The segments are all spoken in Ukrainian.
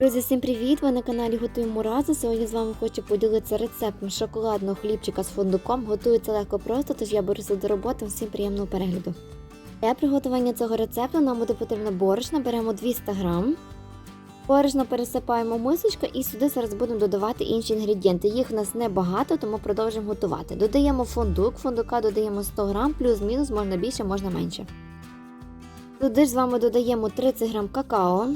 Друзі, всім привіт! Ви на каналі Готуємо разом. Сьогодні з вами хочу поділитися рецептом шоколадного хлібчика з фундуком. Готується легко просто, тож я беруся до роботи. Всім приємного перегляду. Для приготування цього рецепту нам буде потрібно борошно. Беремо 200 грам. Борошно пересипаємо в мисочку і сюди зараз будемо додавати інші інгредієнти. Їх в нас небагато, тому продовжимо готувати. Додаємо фундук, фундука додаємо 100 грам, плюс-мінус, можна більше, можна менше. Туди ж з вами додаємо 30 грам какао.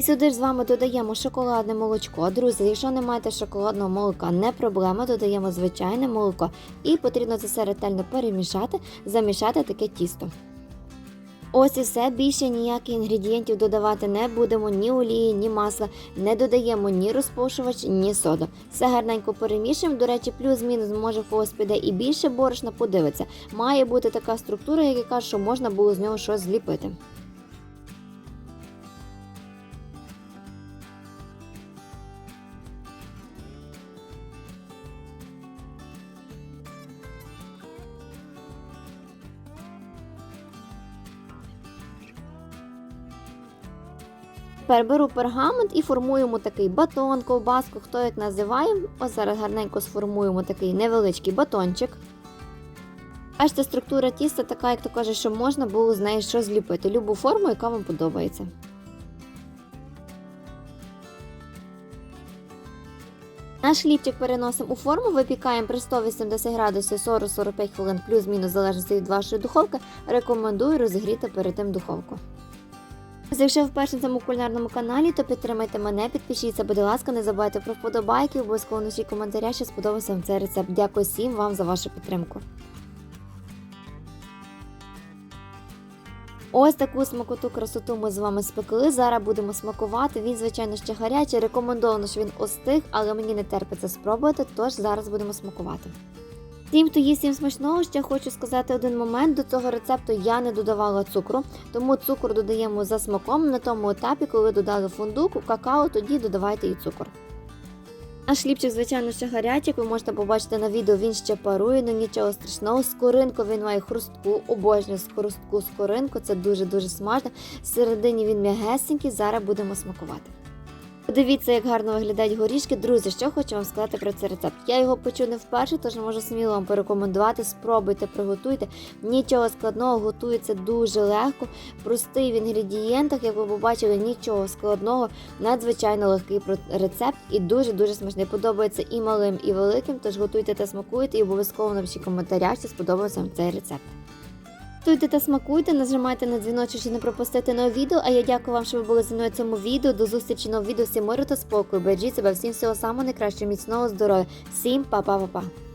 Сюди ж з вами додаємо шоколадне молочко. Друзі, якщо не маєте шоколадного молока, не проблема, додаємо звичайне молоко. І потрібно це все ретельно перемішати, замішати таке тісто. Ось і все, більше ніяких інгредієнтів додавати не будемо, ні олії, ні масла, не додаємо ні розпушувач, ні соду. Все гарненько перемішуємо. До речі, плюс-мінус може в піде і більше борошна, подивиться. Має бути така структура, як я кажу, що можна було з нього щось зліпити. Тепер беру пергамент і формуємо такий батон, ковбаску, хто як називає. Ось зараз гарненько сформуємо такий невеличкий батончик. Бачите, структура тіста така, як то каже, що можна було з неї щось зліпити. Любу форму, яка вам подобається. Наш хлібчик переносимо у форму, випікаємо при 180 градусів 40-45 хвилин, плюс-мінус, залежності від вашої духовки. Рекомендую розігріти перед тим духовку. Якщо ви вперше на цьому кулінарному каналі, то підтримайте мене, підпишіться, будь ласка, не забувайте про вподобайки, обов'язково наші коментаря, що сподобався вам цей рецепт. Дякую всім вам за вашу підтримку. Ось таку смакоту красоту ми з вами спекли. Зараз будемо смакувати. Він, звичайно, ще гарячий. Рекомендовано, що він остиг, але мені не терпиться спробувати, тож зараз будемо смакувати. Тим, хто їсть всім смачного, ще хочу сказати один момент. До цього рецепту я не додавала цукру, тому цукор додаємо за смаком на тому етапі, коли додали фундук, какао, тоді додавайте і цукор. Наш хлібчик, звичайно, ще гарячий, як ви можете побачити на відео, він ще парує, ну нічого страшного. Скоринку він має хрустку, обожнюю хрустку скоринку, це дуже-дуже смачно. Всередині він м'ягесенький, зараз будемо смакувати. Подивіться, як гарно виглядають горішки. Друзі, що хочу вам сказати про цей рецепт. Я його почув не вперше, тож можу сміло вам порекомендувати. Спробуйте, приготуйте. Нічого складного, готується дуже легко, простий в інгредієнтах, як ви побачили, нічого складного, надзвичайно легкий рецепт і дуже-дуже смачний. Подобається і малим, і великим. Тож готуйте та смакуйте і обов'язково напишіть коментарях, чи сподобався вам цей рецепт. Готуйте та смакуйте, нажимайте на дзвіночок, щоб не пропустити нове відео. А я дякую вам, що ви були зі мною в цьому відео. До зустрічі нового відео. Всім миру та спокою. Бережіть себе, всім всього самого найкращого, міцного здоров'я. Всім па-па-па-па.